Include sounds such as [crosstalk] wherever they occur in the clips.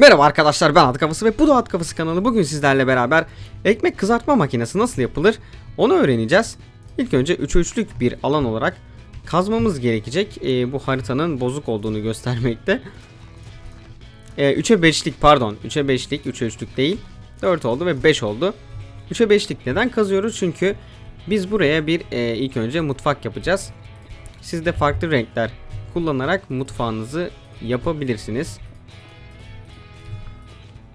Merhaba arkadaşlar ben At Kafası ve bu da At Kafası kanalı. Bugün sizlerle beraber ekmek kızartma makinesi nasıl yapılır onu öğreneceğiz. İlk önce 3 üçlük bir alan olarak kazmamız gerekecek. Ee, bu haritanın bozuk olduğunu [laughs] göstermekte. Ee, 3'e 5'lik pardon 3'e 5'lik 3'e 3'lük değil 4 oldu ve 5 oldu. 3'e 5'lik neden kazıyoruz? Çünkü biz buraya bir e, ilk önce mutfak yapacağız. Siz de farklı renkler kullanarak mutfağınızı yapabilirsiniz.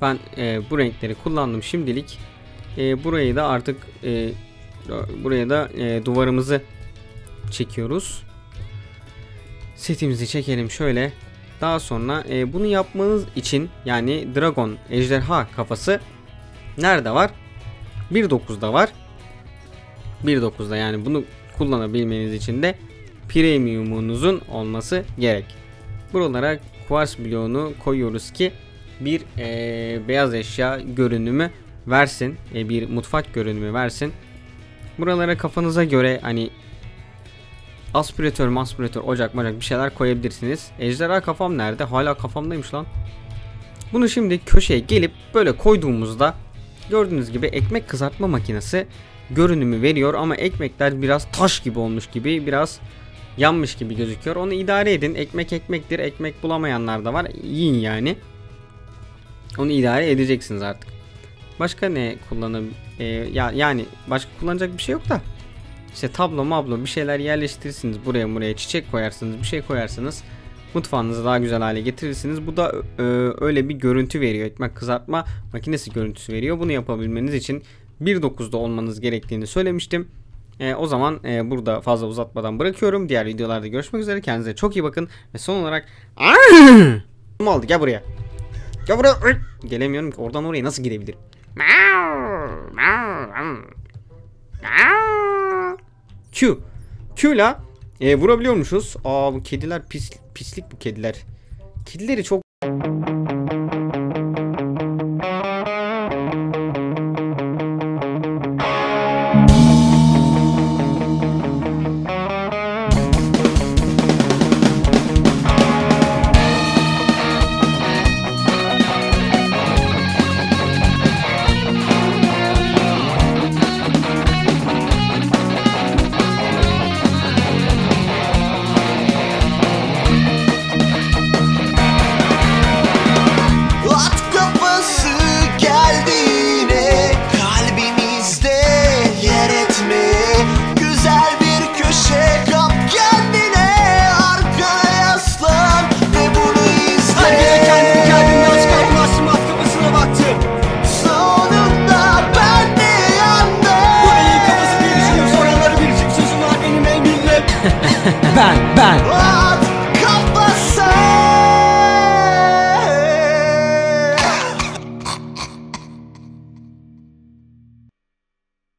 Ben e, bu renkleri kullandım şimdilik. E, burayı da artık e, buraya da e, duvarımızı çekiyoruz. Setimizi çekelim şöyle. Daha sonra e, bunu yapmanız için yani dragon ejderha kafası nerede var? 1.9'da var. 1.9'da yani bunu kullanabilmeniz için de premiumunuzun olması gerek. Buralara kuvars bloğunu koyuyoruz ki bir eee, beyaz eşya görünümü versin. e, bir mutfak görünümü versin. Buralara kafanıza göre hani aspiratör, maspiratör, ocak, macak bir şeyler koyabilirsiniz. Ejderha kafam nerede? Hala kafamdaymış lan. Bunu şimdi köşeye gelip böyle koyduğumuzda gördüğünüz gibi ekmek kızartma makinesi görünümü veriyor ama ekmekler biraz taş gibi olmuş gibi biraz yanmış gibi gözüküyor. Onu idare edin. Ekmek ekmektir. Ekmek bulamayanlar da var. Yiyin yani. Onu idare edeceksiniz artık. Başka ne kullanım e, ya yani başka kullanacak bir şey yok da. İşte tablo mablo bir şeyler yerleştirirsiniz buraya buraya çiçek koyarsınız bir şey koyarsınız. Mutfağınızı daha güzel hale getirirsiniz. Bu da e, öyle bir görüntü veriyor. Ekmek kızartma makinesi görüntüsü veriyor. Bunu yapabilmeniz için 1.9'da olmanız gerektiğini söylemiştim. E, o zaman e, burada fazla uzatmadan bırakıyorum. Diğer videolarda görüşmek üzere. Kendinize çok iyi bakın. Ve son olarak... Ne oldu? Gel buraya. Gel buraya. Ay! Gelemiyorum ki. Oradan oraya nasıl gidebilirim? Q. Q'la e, vurabiliyormuşuz. Aa bu kediler pis pislik bu kediler. Kedileri çok ben At